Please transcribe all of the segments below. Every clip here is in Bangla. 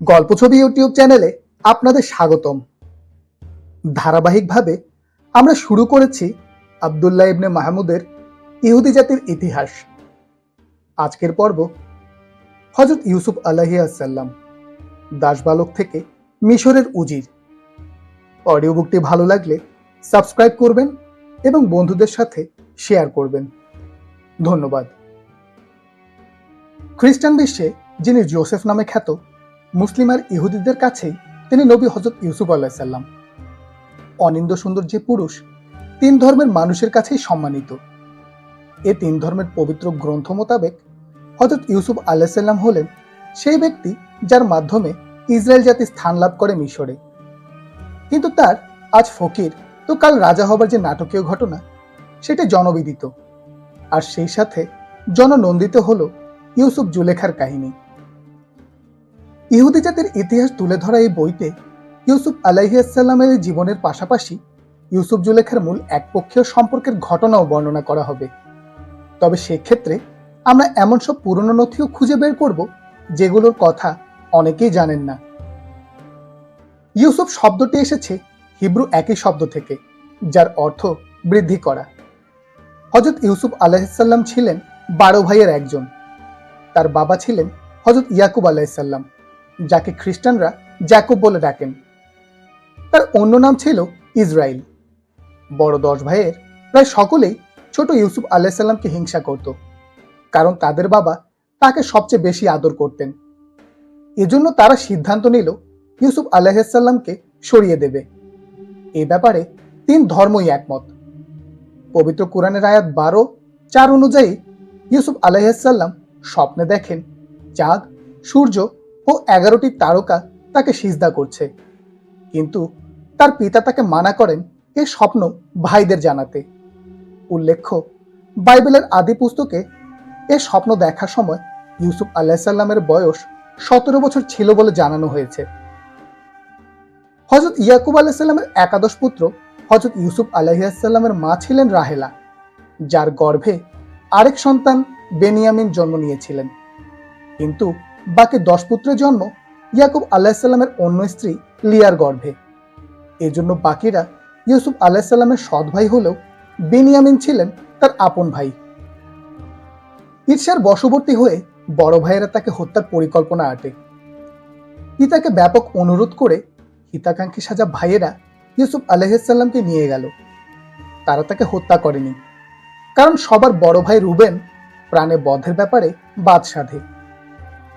গল্প ছবি ইউটিউব চ্যানেলে আপনাদের স্বাগতম। ধারাবাহিকভাবে আমরা শুরু করেছি আবদুল্লাহ ইবনে মাহমুদের ইহুদি জাতির ইতিহাস। আজকের পর্ব হজরত ইউসুফ আলাহি আসাল্লাম দাসবালক থেকে মিশরের উজির। অডিও বুকটি ভালো লাগলে সাবস্ক্রাইব করবেন এবং বন্ধুদের সাথে শেয়ার করবেন। ধন্যবাদ। খ্রিস্টান বিশ্বে যিনি জোসেফ নামে খ্যাত মুসলিম আর ইহুদিদের কাছেই তিনি নবী হজরত ইউসুফ আল্লাহ অনিন্দ সুন্দর যে পুরুষ তিন ধর্মের মানুষের কাছেই সম্মানিত। এ তিন ধর্মের পবিত্র গ্রন্থ মোতাবেক হজরত ইউসুফ আল্লাহ সাল্লাম হলেন সেই ব্যক্তি যার মাধ্যমে ইসরায়েল জাতি স্থান লাভ করে মিশরে। কিন্তু তার আজ ফকির তো কাল রাজা হবার যে নাটকীয় ঘটনা, সেটা জনবিদিত। আর সেই সাথে জননন্দিত হলো ইউসুফ জুলেখার কাহিনী। ইহুদি জাতির ইতিহাস তুলে ধরা এই বইতে ইউসুফ আলাইহিয়াসাল্লামের জীবনের পাশাপাশি ইউসুফ জুলেখার মূল একপক্ষীয় সম্পর্কের ঘটনাও বর্ণনা করা হবে। তবে সেক্ষেত্রে আমরা এমন সব পুরনো নথিও খুঁজে বের করব, যেগুলোর কথা অনেকেই জানেন না। ইউসুফ শব্দটি এসেছে হিব্রু একই শব্দ থেকে, যার অর্থ বৃদ্ধি করা। হজরত ইউসুফ আলাহিসাল্লাম ছিলেন বারো ভাইয়ের একজন। তার বাবা ছিলেন হজরত ইয়াকুব আলাহিসাল্লাম যাকে খ্রিস্টানরা জ্যাকব বলে ডাকেন। তার অন্য নাম ছিল ইসরায়েল। বড় দশ ভাইয়ের প্রায় সকলেই ছোট ইউসুফ আলাহিসাল্লামকে হিংসা করত, কারণ তাদের বাবা তাকে সবচেয়ে বেশি আদর করতেন। এজন্য তারা সিদ্ধান্ত নিল, ইউসুফ আলাহিসাল্লামকে সরিয়ে দেবে। এ ব্যাপারে তিন ধর্মই একমত। পবিত্র কোরআনের আয়াত বারো, চার অনুযায়ী ইউসুফ আলাইসাল্লাম স্বপ্নে দেখেন, চাঁদ, সূর্য ও এগারোটি তারকা তাকে সিজদা করছে। কিন্তু তার পিতা তাকে মানা করেন এ স্বপ্ন ভাইদের জানাতে। উল্লেখ্য, বাইবেলের আদি পুস্তকে এ স্বপ্ন দেখার সময় ইউসুফ আলাহিসাল্লামের বয়স সতেরো বছর ছিল বলে জানানো হয়েছে। হজরত ইয়াকুব আলাহিসাল্লামের একাদশ পুত্র হজরত ইউসুফ আলাহিসাল্লামের মা ছিলেন রাহেলা, যার গর্ভে আরেক সন্তান বেনিয়ামিন জন্ম নিয়েছিলেন। কিন্তু বাকি দশ পুত্রের জন্ম ইয়াকুব আলাহিসাল্লামের অন্য স্ত্রী লিয়ার গর্ভে। এজন্য বাকিরা ইউসুফ আলাহিসাল্লামের সৎ ভাই হলেও বেনিয়ামিন ছিলেন তার আপন ভাই। ঈর্ষার বশবর্তী হয়ে বড় ভাইয়েরা তাকে হত্যার পরিকল্পনা আটে। পিতাকে ব্যাপক অনুরোধ করে হিতাকাঙ্ক্ষী সাজা ভাইয়েরা ইউসুফ আলহামকে নিয়ে গেল। তারা তাকে হত্যা করেনি। কারণ সবার বড় ভাই রুবেন প্রাণে বধের ব্যাপারে বাদ সাধে।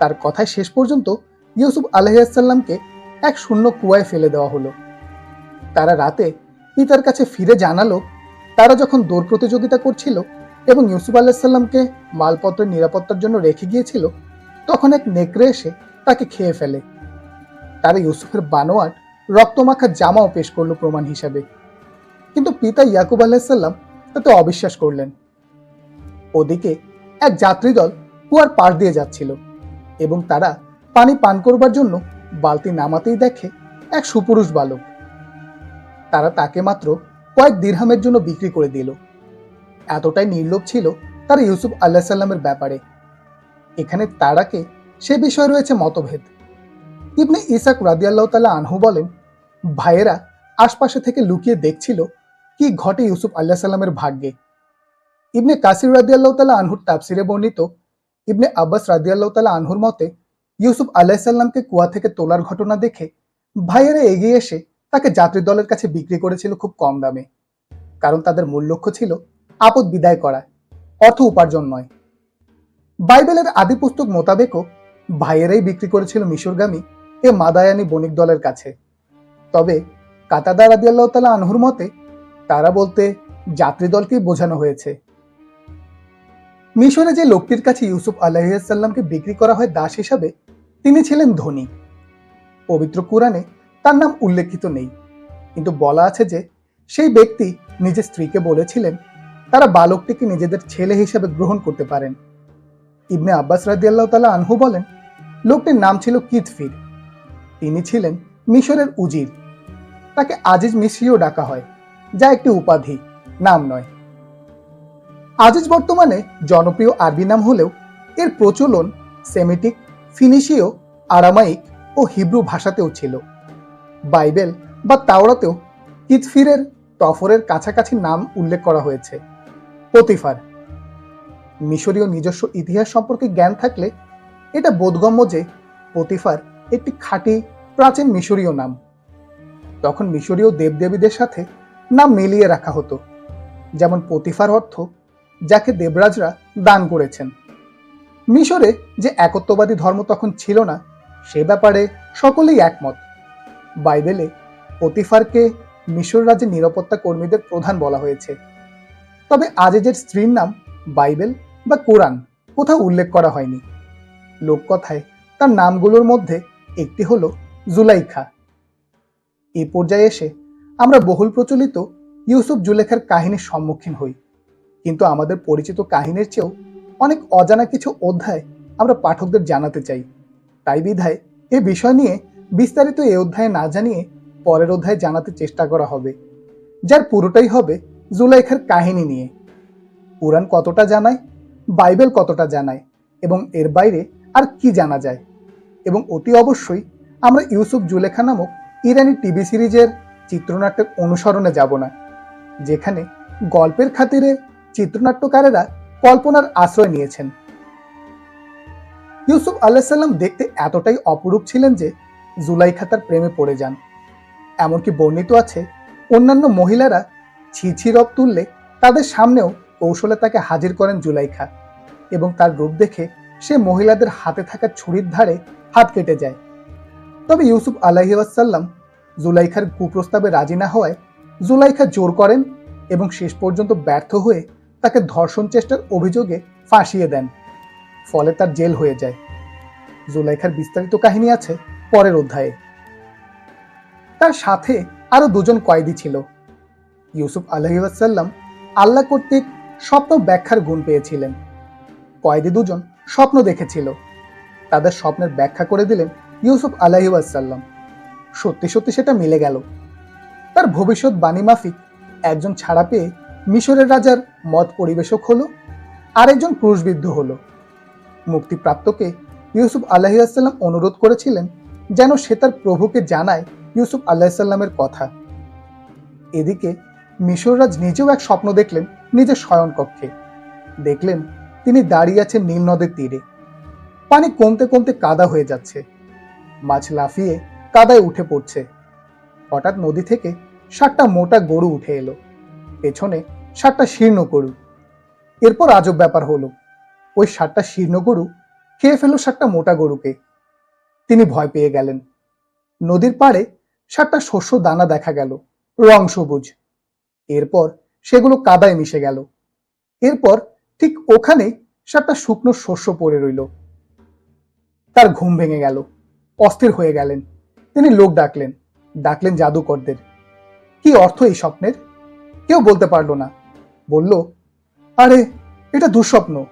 তার কথায় শেষ পর্যন্ত ইউসুফ আলহামকে এক শূন্য কুয়ায় ফেলে দেওয়া হলো। তারা রাতে পিতার কাছে ফিরে জানালো, তারা যখন দৌড় প্রতিযোগিতা করছিল এবং ইউসুফ আলাহিসাল্লামকে মালপত্রের নিরাপত্তার জন্য রেখে গিয়েছিল, তখন এক নেকড়ে এসে তাকে খেয়ে ফেলে। তারা ইউসুফের বানোয়াট, রক্তমাখা জামাও পেশ করল প্রমাণ হিসাবে। কিন্তু পিতা ইয়াকুব আলাহিসাল্লাম তাতে অবিশ্বাস করলেন। ওদিকে এক যাত্রী দল কুয়ার পাশ দিয়ে যাচ্ছিল। এবং তারা পানি পান করবার জন্য বালতি নামাতেই দেখে এক সুপুরুষ বালক। তারা তাকে মাত্র কয়েক দীর্হামের জন্য বিক্রি করে দিল। এতটাই নির্লোভ ছিল তারা ইউসুফ আল্লাহ সাল্লামের ব্যাপারে। এখানে তারাকে সে বিষয়ে রয়েছে মতভেদ। ইবনে ইসাক রাদিয়াল্লাহ তালা আনহু বলেন, ভাইয়েরা আশপাশে থেকে লুকিয়ে দেখছিল কি ঘটে ইউসুফ আল্লাহ সাল্লামের ভাগ্যে। ইবনে কাসির রাদিয়াল্লাহ তালা আনহুর তাফসিরে বর্ণিত ইবনে আব্বাস রাদিয়াল্লাহ তালা আনহুর মতে, ইউসুফ আল্লাহ সাল্লামকে কুয়া থেকে তোলার ঘটনা দেখে ভাইয়েরা এগিয়ে এসে তাকে যাত্রী দলের কাছে বিক্রি করেছিল খুব কম দামে। কারণ তাদের মূল লক্ষ্য ছিল আপদ বিদায় করা, অর্থ উপার্জন নয়। বাইবেলের আদি পুস্তক মোতাবেকও ভাইয়েরাই বিক্রি করেছিল মিশরগামী এ মাদায়ানি বণিক দলের কাছে। তবে কাতাদা রাদিয়াল্লাহ তালা আনহুর মতে, তারা বলতে যাত্রী দলকেই বোঝানো হয়েছে। মিশরে যে লোকটির কাছে ইউসুফ আলাহিসাল্লামকে বিক্রি করা হয় দাস হিসাবে, তিনি ছিলেন ধনী। পবিত্র কোরআনে তার নাম উল্লেখিত নেই। কিন্তু বলা আছে যে, সেই ব্যক্তি নিজের স্ত্রীকে বলেছিলেন, তারা বালকটিকে নিজেদের ছেলে হিসেবে গ্রহণ করতে পারেন। ইবনে আব্বাস রাদিয়াল্লাহ তালা আনহু বলেন, লোকটির নাম ছিল কিতফির। তিনি ছিলেন মিশরের উজির। তাকে আজিজ মিশরিও ডাকা হয়, যা একটি উপাধি, নাম নয়। আজিজ বর্তমানে জনপ্রিয় আরবি নাম হলেও এর প্রচলন সেমিটিক, ফিনিশীয়, আরামাইক ও হিব্রু ভাষাতেও ছিল। বাইবেল বা তাওরাতেও কিতফিরের, তফরের কাছাকাছি নাম উল্লেখ করা হয়েছে। পতিফার। মিশরীয় নিজস্ব ইতিহাস সম্পর্কে জ্ঞান থাকলে এটা বোধগম্য যে পতিফার একটি খাঁটি প্রাচীন মিশরীয় নাম। তখন মিশরীয় দেবদেবীদের সাথে নাম মিলিয়ে রাখা হতো। যেমন পতিফার অর্থ যাকে দেবরাজরা দান করেছেন। মিশরে যে একত্ববাদী ধর্ম তখন ছিল না, সে ব্যাপারে সকলেই একমত। বাইবেলে পতিফারকে মিশর রাজ্যের নিরাপত্তা কর্মীদের প্রধান বলা হয়েছে। তবে আজেজের স্ত্রীর নাম বাইবেল বা কোরআন কোথাও উল্লেখ করা হয়নি। লোককথায় তার নামগুলোর মধ্যে একটি হলো জুলাইখা। এ পর্যায়ে এসে আমরা বহুল প্রচলিত ইউসুফ জুলেখার কাহিনীর সম্মুখীন হই। কিন্তু আমাদের পরিচিত কাহিনীর চেয়েও অনেক অজানা কিছু অধ্যায় আমরা পাঠকদের জানাতে চাই। তাই বিধায় এ বিষয় নিয়ে বিস্তারিত এ অধ্যায়ে না জানিয়ে পরের অধ্যায়ে জানাতে চেষ্টা করা হবে, যার পুরোটাই হবে জুলাইখার কাহিনী নিয়ে। পুরাণ কতটা জানায়, বাইবেল কতটা জানায়, এবং এর বাইরে আর কি জানা যায়? এবং অতি অবশ্যই আমরা ইউসুফ জুলেখা নামক ইরানি টিভি সিরিজের চিত্রনাট্যের অনুসরণে যাব না, যেখানে গল্পের খাতিরে চিত্রনাট্যকারেরা কল্পনার আশ্রয় নিয়েছেন। ইউসুফ আল্লাহ দেখতে এতটাই অপরূপ ছিলেন যে জুলাইখা তার প্রেমে পড়ে যান। এমনকি বর্ণিত আছে, অন্যান্য মহিলারা ছিছি রব তুললে তাদের সামনেও কৌশলে তাকে হাজির করেন জুলাইখা এবং তার রূপ দেখে সে মহিলাদের হাতে থাকা ছুরির ধারে হাত কেটে যায়। তবে ইউসুফ আলাহিসাল্লাম জুলাইখার কুপ্রস্তাবে রাজি না হওয়ায় জুলাইখা জোর করেন এবং শেষ পর্যন্ত ব্যর্থ হয়ে তাকে ধর্ষণ চেষ্টার অভিযোগে ফাঁসিয়ে দেন। ফলে তার জেল হয়ে যায়। জুলাইখার বিস্তারিত কাহিনী আছে পরের অধ্যায়ে। তার সাথে আরও দুজন কয়েদি ছিল। ইউসুফ আলহিসাল্লাম আল্লাহ কর্তৃক স্বপ্ন ব্যাখ্যার গুণ পেয়েছিলেন। কয়েদি দুজন স্বপ্ন দেখেছিল। তাদের স্বপ্নের ব্যাখ্যা করে দিলেন ইউসুফ আলাহিসাল্লাম সত্যি সত্যি সেটা মিলে গেল। তার ভবিষ্যৎ বাণী মাফিক একজন ছাড়া পেয়ে মিশরের রাজার মত পরিবেশক হলো, আরেকজন ক্রুশবিদ্ধ হলো। মুক্তিপ্রাপ্তকে ইউসুফ আলাহিসাল্লাম অনুরোধ করেছিলেন যেন সে তার প্রভুকে জানায় ইউসুফ আল্লাহিসাল্লামের কথা। এদিকে মিশররাজ নিজেও এক স্বপ্ন দেখলেন নিজের শয়নকক্ষে। দেখলেন তিনি দাঁড়িয়ে আছেন নীল নদের তীরে। পানি কমতে কমতে কাদা হয়ে যাচ্ছে। মাছ লাফিয়ে কাদায় উঠে পড়ছে। হঠাৎ নদী থেকে সাতটা মোটা গরু উঠে এলো। পেছনে সাতটা শীর্ণ গরু। এরপর আজব ব্যাপার হলো, ওই সাতটা শীর্ণ গরু খেয়ে ফেলো সাতটা মোটা গরুকে। তিনি ভয় পেয়ে গেলেন। নদীর পাড়ে সাতটা শস্য দানা দেখা গেল, রং সবুজ। এরপর সেগুলো কাদায় মিশে গেল। এরপর ঠিক ওখানে সাতটা শুকনো শস্য পড়ে রইল। তার ঘুম ভেঙে গেল, অস্থির হয়ে গেলেন। তিনি লোক ডাকলেন ডাকলেন জাদুকরদের, কি অর্থ এই স্বপ্নের? কেউ বলতে পারল না। বলল, আরে, এটা দুঃস্বপ্ন।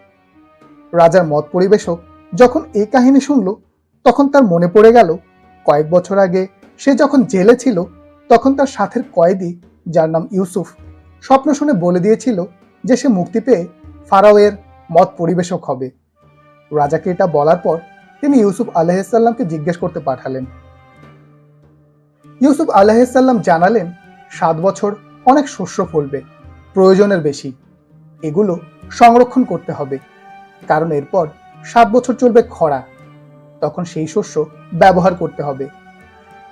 রাজার মত পরিবেশক যখন এই কাহিনী শুনল, তখন তার মনে পড়ে গেল, কয়েক বছর আগে সে যখন জেলে ছিল, তখন তার সাথের কয়েদি, যার নাম ইউসুফ, স্বপ্ন শুনে বলে দিয়েছিল যে সে মুক্তি পেয়ে ফারাওয়ের মত পরিবেশক হবে। রাজাকে এটা বলার পর তিনি ইউসুফ আলাহিসাল্লামকে জিজ্ঞেস করতে পাঠালেন। ইউসুফ আলাহিসাল্লাম জানালেন, সাত বছর অনেক শস্য ফলবে, প্রয়োজনের বেশি। এগুলো সংরক্ষণ করতে হবে, কারণ এরপর সাত বছর চলবে খরা, তখন সেই শস্য ব্যবহার করতে হবে।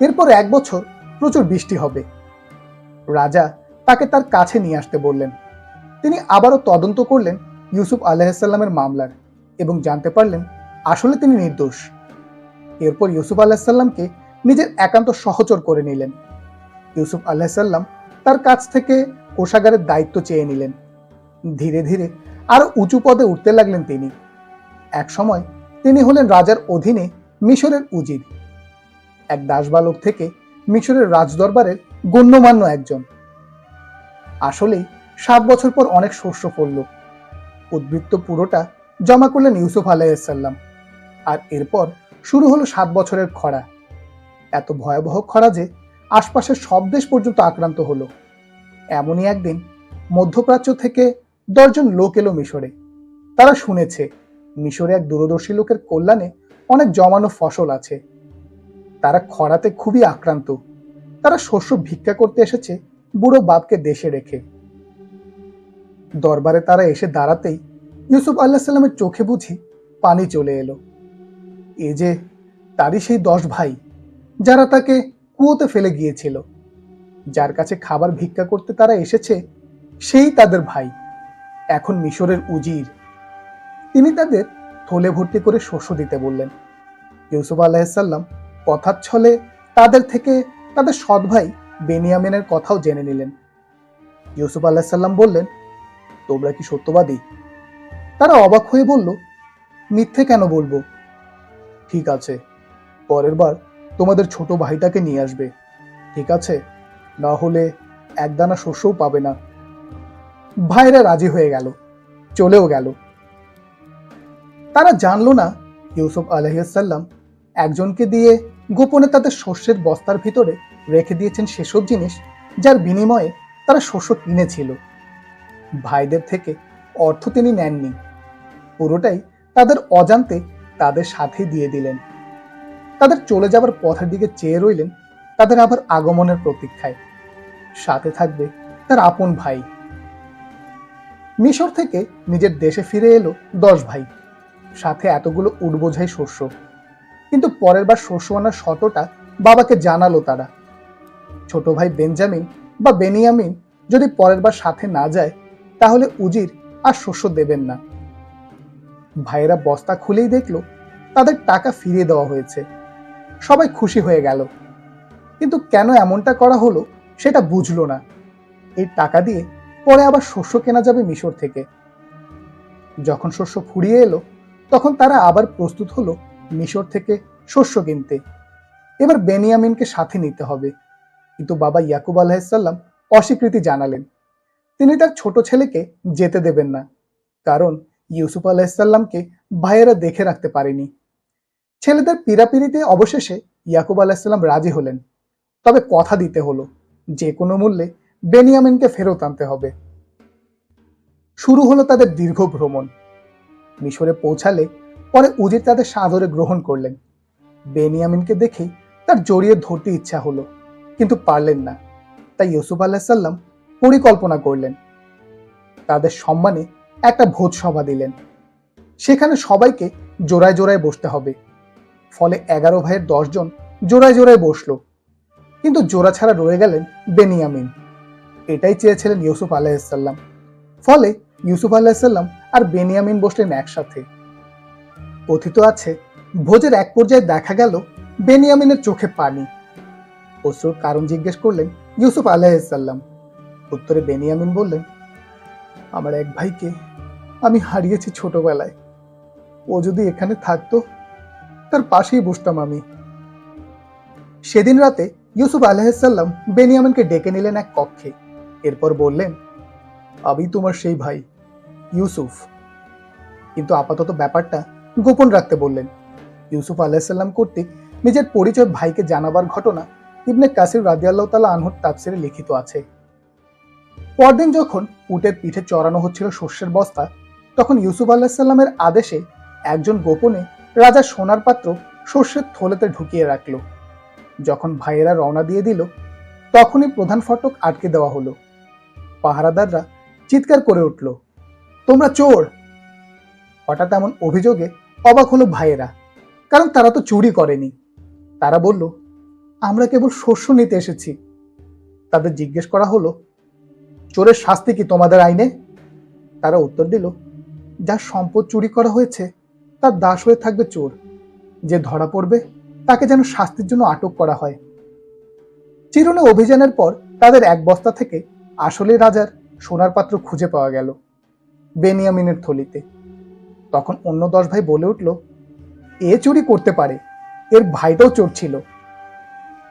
এরপর এক বছর প্রচুর বৃষ্টি হবে। রাজা তাকে তার কাছে নিয়ে আসতে বললেন। তিনি আবারও তদন্ত করলেন ইউসুফ আলাহিসাল্লামের মামলার এবং জানতে পারলেন আসলে তিনি নির্দোষ। এরপর ইউসুফ আলাহিসাল্লামকে নিজের একান্ত সহচর করে নিলেন। ইউসুফ আলাহিসাল্লাম তার কাছ থেকে কোষাগারের দায়িত্ব চেয়ে নিলেন। ধীরে ধীরে আরও উঁচু পদে উঠতে লাগলেন তিনি। এক সময় তিনি হলেন রাজার অধীনে মিশরের উজির। এক দাসবালক থেকে মিশরের রাজদরবারের গণ্যমান্য একজন। আসলেই সাত বছর পর অনেক শস্য পড়ল উদ্বৃত্ত পুরোটা জমা করলেন ইউসুফ আলাইসাল্লাম আর এরপর শুরু হলো সাত বছরের খরা। এত ভয়াবহ খরা যে আশপাশের সব দেশ পর্যন্ত আক্রান্ত হলো। এমনই একদিন মধ্যপ্রাচ্য থেকে দশজন লোক এলো মিশরে। তারা শুনেছে, মিশরে এক দূরদর্শী লোকের কল্যাণে অনেক জমানো ফসল আছে। তারা খরাতে খুবই আক্রান্ত। তারা শস্য ভিক্ষা করতে এসেছে বুড়ো বাপকে দেশে রেখে। দরবারে তারা এসে দাঁড়াতেই ইউসুফ আল্লাহ সাল্লামের চোখে বুঝি পানি চলে এলো। এ যে তারই সেই দশ ভাই, যারা তাকে কুয়োতে ফেলে গিয়েছিল। যার কাছে খাবার ভিক্ষা করতে তারা এসেছে, সেই তাদের ভাই, এখন মিশরের উজির। তিনি তাদের থলে ভর্তি করে শস্য দিতে বললেন। ইউসুফ আলাহিসাল্লাম কথার ছলে তাদের থেকে তাদের সৎ ভাই বেনিয়ামিনের কথাও জেনে নিলেন। ইউসুফ আলাহিসাল্লাম বললেন, তোমরা কি সত্যবাদী? তারা অবাক হয়ে বলল, মিথ্যে কেন বলব? ঠিক আছে, পরের বার তোমাদের ছোট ভাইটাকে নিয়ে আসবে, ঠিক আছে? না হলে একদানা শস্যও পাবে না। ভাইরা রাজি হয়ে গেল, চলেও গেল। তারা জানলো না ইউসুফ আলহিসাল্লাম একজনকে দিয়ে গোপনে তাদের শস্যের বস্তার ভিতরে রেখে দিয়েছেন সেসব জিনিস যার বিনিময়ে তারা শস্য কিনেছিল। ভাইদের থেকে অর্থ তিনি নেননি। পুরোটাই তাদের অজান্তে তাদের সাথে দিয়ে দিলেন। তাদের চলে যাবার পথের দিকে চেয়ে রইলেন তাদের আবার আগমনের প্রতীক্ষায়। সাথে থাকবে তার আপন ভাই। মিশর থেকে নিজের দেশে ফিরে এলো দশ ভাই। সাথে এতগুলো উঠবোঝাই শস্য। কিন্তু পরের বার শস্য আনার শতটা বাবাকে জানালো তারা। ছোট ভাই বেঞ্জামিন বা বেনিয়ামিন যদি পরের বার সাথে না যায়, তাহলে উজির আর শস্য দেবেন না। ভাইয়েরা বস্তা খুলেই দেখল তাদের টাকা ফিরিয়ে দেওয়া হয়েছে। সবাই খুশি হয়ে গেল। কিন্তু কেন এমনটা করা হলো সেটা বুঝলো না। এই টাকা দিয়ে পরে আবার শস্য কেনা যাবে মিশর থেকে। যখন শস্য ফুরিয়ে এলো, তখন তারা আবার প্রস্তুত হলো মিশর থেকে শস্য কিনতে। এবার বেনিয়ামিনকে সাথে নিতে হবে। কিন্তু বাবা ইয়াকুব আলাহিসাল্লাম অস্বীকৃতি জানালেন। তিনি তার ছোট ছেলেকে যেতে দেবেন না, কারণ ইউসুফ আলাহিসাল্লামকে ভাইয়েরা দেখে রাখতে পারেনি। ছেলেদের পীড়াপিড়িতে অবশেষে ইয়াকুব আলাহিসাল্লাম রাজি হলেন। তবে কথা দিতে হলো, যে কোনো মূল্যে বেনিয়ামিনকে ফেরত আনতে হবে। শুরু হলো তাদের দীর্ঘ ভ্রমণ। মিশরে পৌঁছালে পরে উজির তাদের সাদরে গ্রহণ করলেন। বেনিয়ামিনকে দেখেই তার জড়িয়ে ধরতে ইচ্ছা হলো, কিন্তু পারলেন না। তাই ইউসুফ আলাহিসাল্লাম পরিকল্পনা করলেন। তাদের সম্মানে একটা ভোজ সভা দিলেন। সেখানে সবাইকে জোড়ায় জোড়ায় বসতে হবে। ফলে এগারো ভাইয়ের দশজন জোড়ায় জোড়ায় বসল। কিন্তু জোড়া ছাড়া রয়ে গেলেন বেনিয়ামিন। এটাই চেয়েছিলেন ইউসুফ আলাহিসাল্লাম ফলে ইউসুফ আলাহিসাল্লাম আর বেনিয়ামিন বসলেন একসাথে। কথিত আছে, ভোজের এক পর্যায়ে দেখা গেল বেনিয়ামিনের চোখে পানি। অশ্রুর কারণ জিজ্ঞেস করলেন ইউসুফ আলাহিসাল্লাম উত্তরে বেনিয়ামিন বললেন, আমার এক ভাইকে আমি হারিয়েছি ছোটবেলায়। ও যদি এখানে থাকতো তার পাশেই বসতাম আমি। সেদিন রাতে ইউসুফ আলাহিসাল্লাম বেনিয়ামিনকে ডেকে নিলেন এক কক্ষে। এরপর বললেন, আমি তোমার সেই ভাই, ইউসুফ। কিন্তু আপাতত ব্যাপারটা গোপন রাখতে বললেন, ইউসুফ আলাহিসাল্লাম কর্তৃক নিজের পরিচয় ভাইকে জানাবার ঘটনা ইবনে কাসির রাজিয়াল্লাহ তালা আনহুর তাপসিরে লিখিত আছে। পরদিন যখন উটের পিঠে চড়ানো হচ্ছিল শস্যের বস্তা, তখন ইউসুফ আল্লাহিসাল্লামের আদেশে একজন গোপনে রাজার সোনার পাত্র শস্যের থলেতে ঢুকিয়ে রাখল। যখন ভাইয়েরা রওনা দিয়ে দিল, তখনই প্রধান ফটক আটকে দেওয়া হলো। পাহারাদাররা চিৎকার করে উঠল, তোমরা চোর! হঠাৎ এমন অভিযোগে অবাক হলো ভাইয়েরা, কারণ তারা তো চুরি করেনি। তারা বলল, আমরা কেবল শস্য নিতে এসেছি। তাদের জিজ্ঞেস করা হলো, চোরের শাস্তি কি তোমাদের আইনে? তারা উত্তর দিল যার সম্পদ চুরি করা হয়েছে তার দাস হয়ে থাকবে চোর। যে ধরা পড়বে, তাকে যেন শাস্তির জন্য আটক করা হয়। চিরুনে অভিযানের পর তাদের এক বস্তা থেকে আসলে রাজার সোনার পাত্র খুঁজে পাওয়া গেল বেনিয়ামিনের থলিতে। তখন অন্য দশ ভাই বলে উঠল, এ চুরি করতে পারে, এর ভাইটাও চোর ছিল।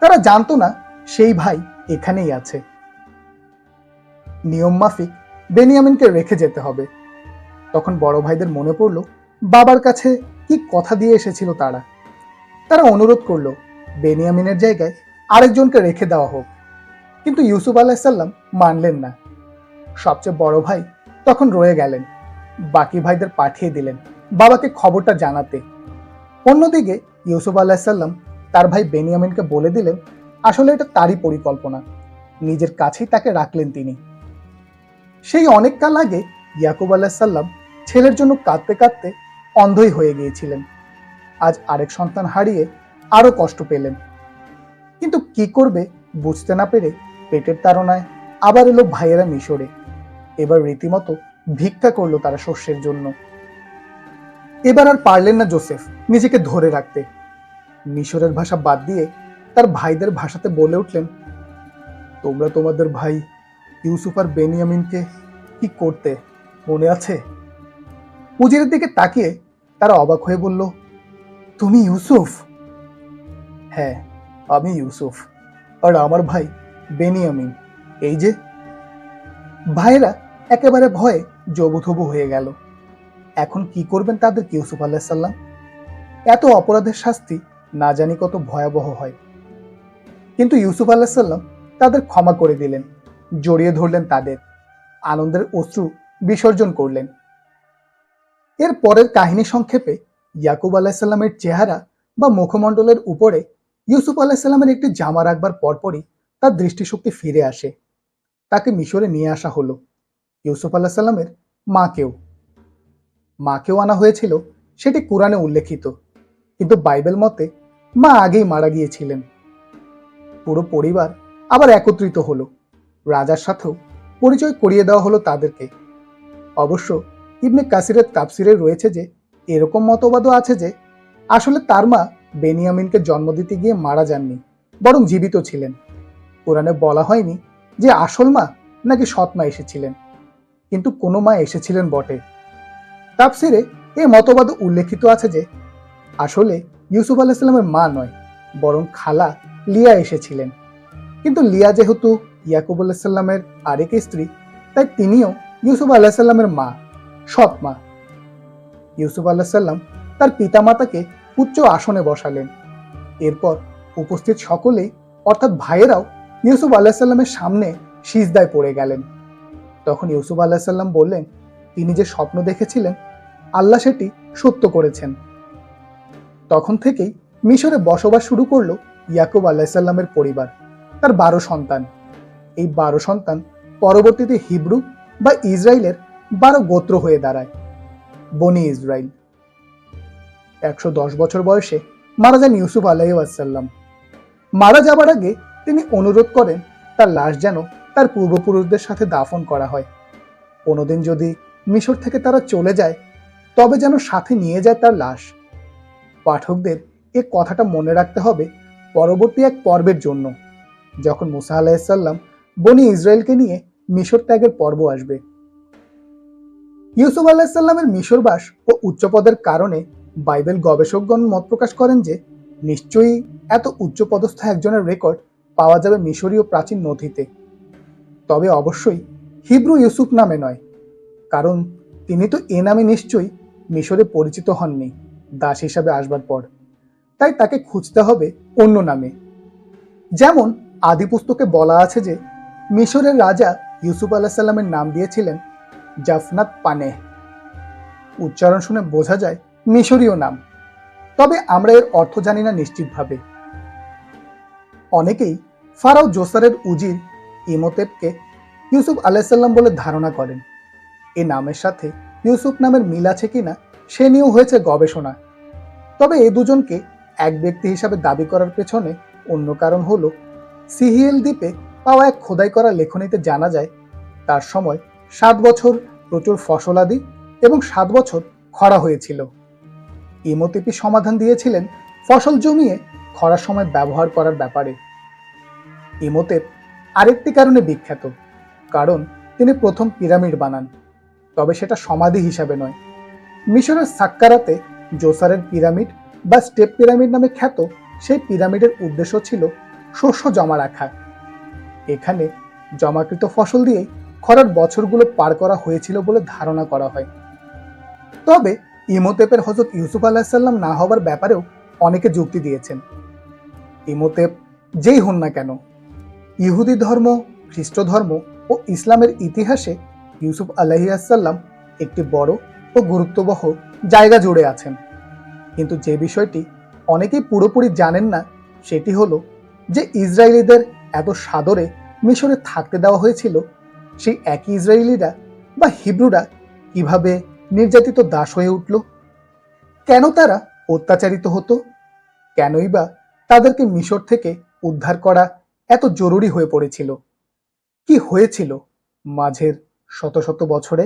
তারা জানতো না সেই ভাই এখানেই আছে। নিয়ম মাফিক বেনিয়ামিনকে রেখে যেতে হবে। তখন বড় ভাইদের মনে পড়ল বাবার কাছে কি কথা দিয়ে এসেছিল তারা? তারা অনুরোধ করল, বেনিয়ামিনের জায়গায় আরেকজনকে রেখে দেওয়া হোক। কিন্তু ইউসুফ আলাহিসাল্লাম মানলেন না। সবচেয়ে বড় ভাই তখন রয়ে গেলেন। বাকি ভাইদের পাঠিয়ে দিলেন বাবাকে খবরটা জানাতে। অন্যদিকে ইউসুফ আলাহিসাল্লাম তার ভাই বেনিয়ামিনকে বলে দিলেন, আসলে এটা তারই পরিকল্পনা। নিজের কাছেই তাকে রাখলেন তিনি। সেই অনেক কাল আগে ইয়াকুব আলাহিসাল্লাম ছেলের জন্য কাঁদতে কাঁদতে অন্ধই হয়ে গিয়েছিলেন। আজ আরেক সন্তান হারিয়ে আরও কষ্ট পেলেন। কিন্তু কি করবে বুঝতে না পেরে পেটের তাড়নায় আবার এলো ভাইয়েরা মিশরে। এবার রীতিমতো ভিক্ষা করল তারা শস্যের জন্য। এবার আর পারলেন না জোসেফ নিজেকে ধরে রাখতে। মিশরের ভাষা বাদ দিয়ে তার ভাইদের ভাষাতে বলে উঠলেন, তোমরা তোমাদের ভাই ইউসুফ আর বেনিয়ামিনকে কি করতে? মনে আছে? উজিরের দিকে তাকিয়ে তারা অবাক হয়ে বলল, তুমি ইউসুফ? হ্যাঁ আমি ইউসুফ। আর আমার ভাই বেনিয়ামিন। এই যে? ভাইরা একেবারে ভয়ে জবুথবু হয়ে গেল। এখন কি করবেন তাদের ইউসুফ আলাহিসাল্লাম এত অপরাধের শাস্তি না জানি কত ভয়াবহ হয়। কিন্তু ইউসুফ আলাহিসাল্লাম তাদের ক্ষমা করে দিলেন, জড়িয়ে ধরলেন তাদের। আনন্দের অশ্রু বিসর্জন করলেন। এর পরের কাহিনী সংক্ষেপে ইয়াকুব আলাহিসাল্লামের চেহারা বা মুখমণ্ডলের উপরে ইউসুফ আলাহিসাল্লামের একটি জামা রাখবার পরপরই তার দৃষ্টিশক্তি ফিরে আসে। তাকে মিশরে নিয়ে আসা হলো ইউসুফ আলাহিসাল্লামের মাকেও। মাকেও আনা হয়েছিল, সেটি কোরআনে উল্লেখিত। কিন্তু বাইবেল মতে মা আগেই মারা গিয়েছিলেন। পুরো পরিবার আবার একত্রিত হলো। রাজার সাথেও পরিচয় করিয়ে দেওয়া হলো তাদেরকে। অবশ্য ইবনে কাসিরের তাফসিরে রয়েছে যে, এরকম মতবাদও আছে যে, আসলে তার মা বেনিয়ামিনকে জন্ম দিতে গিয়ে মারা যাননি, বরং জীবিত ছিলেন। কোরআনে বলা হয়নি যে আসল মা নাকি সৎ মা এসেছিলেন, কিন্তু কোনো মা এসেছিলেন বটে। তাফসিরে এই মতবাদ উল্লেখিত আছে যে, আসলে ইউসুফ আলাহিসাল্লামের মা নয়, বরং খালা লিয়া এসেছিলেন। কিন্তু লিয়া যেহেতু ইয়াকুব আলাহিসাল্লামের আরেক স্ত্রী, তাই তিনিও ইউসুফ আলাহিসাল্লামের মা। সৎ মা ইউসুফ আলাহিসাল্লাম তার পিতামাতাকে উচ্চ আসনে বসালেন। এরপর উপস্থিত সকলেই, অর্থাৎ ভাইয়েরাও ইউসুফ আলাহিসাল্লামের সামনে সিজদায় পড়ে গেলেন। তখন ইউসুফ আলাহিসাল্লাম বললেন, তিনি যে স্বপ্ন দেখেছিলেন, আল্লাহ সেটি সত্য করেছেন। তখন থেকেই মিশরে বসবাস শুরু করল ইয়াকুব আলাহিসাল্লামের পরিবার, তার বারো সন্তান। এই বারো সন্তান পরবর্তীতে হিব্রু বা ইসরায়েলের বারো গোত্র হয়ে দাঁড়ায়, বনি ইসরায়েল একশো দশ বছর বয়সে মারা যান ইউসুফ আলাইসাল্লাম মারা যাবার আগে তিনি অনুরোধ করেন, তার লাশ যেন তার পূর্বপুরুষদের সাথে দাফন করা হয়। কোনোদিন যদি মিশর থেকে তারা চলে যায়, তবে যেন সাথে নিয়ে যায় তার লাশ। পাঠকদের এ কথাটা মনে রাখতে হবে পরবর্তী এক পর্বের জন্য, যখন মুসা আলাহিসাল্লাম বনি ইসরায়েলকে নিয়ে মিশর ত্যাগের পর্ব আসবে। ইউসুফ আলাহিসাল্লামের মিশরবাস ও উচ্চপদের কারণে বাইবেল গবেষকগণ মত প্রকাশ করেন যে, নিশ্চয়ই এত উচ্চপদস্থ একজনের রেকর্ড পাওয়া যাবে মিশরীয় প্রাচীন নথিতে। তবে অবশ্যই হিব্রু ইউসুফ নামে নয়, কারণ তিনি তো এ নামে নিশ্চয়ই মিশরে পরিচিত হননি, দাস হিসাবে আসবার পর। তাই তাকে খুঁজতে হবে অন্য নামে। যেমন আদিপুস্তকে বলা আছে যে, মিশরের রাজা ইউসুফ আলাহিসাল্লামের নাম দিয়েছিলেন জাফনাত পানে। উচ্চারণ শুনে বোঝা যায় মিশরীয় নাম। তবে আমরা এর অর্থ জানি না নিশ্চিতভাবে। অনেকেই ফারাও জোসারের উজির ইমোতেবকে ইউসুফ আলাহিসাল্লাম বলে ধারণা করেন। এ নামের সাথে ইউসুফ নামের মিল আছে কিনা সে নিয়েও হয়েছে গবেষণা। তবে এ দুজনকে এক ব্যক্তি হিসাবে দাবি করার পেছনে অন্য কারণ হলো, সিহিএল দ্বীপে পাওয়া এক খোদাই করা লেখনীতে জানা যায়, তার সময় সাত বছর প্রচুর ফসলাদি এবং সাত বছর খরা হয়েছিল। ইমোতেপি সমাধান দিয়েছিলেন ফসল জমিয়ে খরার সময় ব্যবহার করার ব্যাপারে। ইমোতেপ আরেকটি কারণে বিখ্যাত, কারণ তিনি প্রথম পিরামিড বানান, তবে সেটা সমাধি হিসাবে নয়। মিশরের সাক্কারাতে জোসারের পিরামিড বা স্টেপ পিরামিড নামে খ্যাত সেই পিরামিডের উদ্দেশ্য ছিল শস্য জমা রাখা। এখানে জমাকৃত ফসল দিয়ে খরার বছরগুলো পার করা হয়েছিল বলে ধারণা করা হয়। তবে ইমোতেপের হজরত ইউসুফ আলাহিসাল্লাম না হবার ব্যাপারেও অনেকে যুক্তি দিয়েছেন। ইমোতেপ যেই হন না কেন, ইহুদি ধর্ম, খ্রিস্ট ধর্ম ও ইসলামের ইতিহাসে ইউসুফ আলাহিয়াসাল্লাম একটি বড় ও গুরুত্ববহ জায়গা জুড়ে আছেন। কিন্তু যে বিষয়টি অনেকেই পুরোপুরি জানেন না, সেটি হলো যে ইসরায়েলিদের এত সাদরে মিশরে থাকতে দেওয়া হয়েছিল সেই একই ইসরায়েলিরা বা হিব্রুরা কীভাবে নির্যাতিত দাস হয়ে উঠল? কেন তারা অত্যাচারিত হতো? কেনই বা তাদেরকে মিশর থেকে উদ্ধার করা এত জরুরি হয়ে পড়েছিল? কি হয়েছিল মাঝের শত শত বছরে?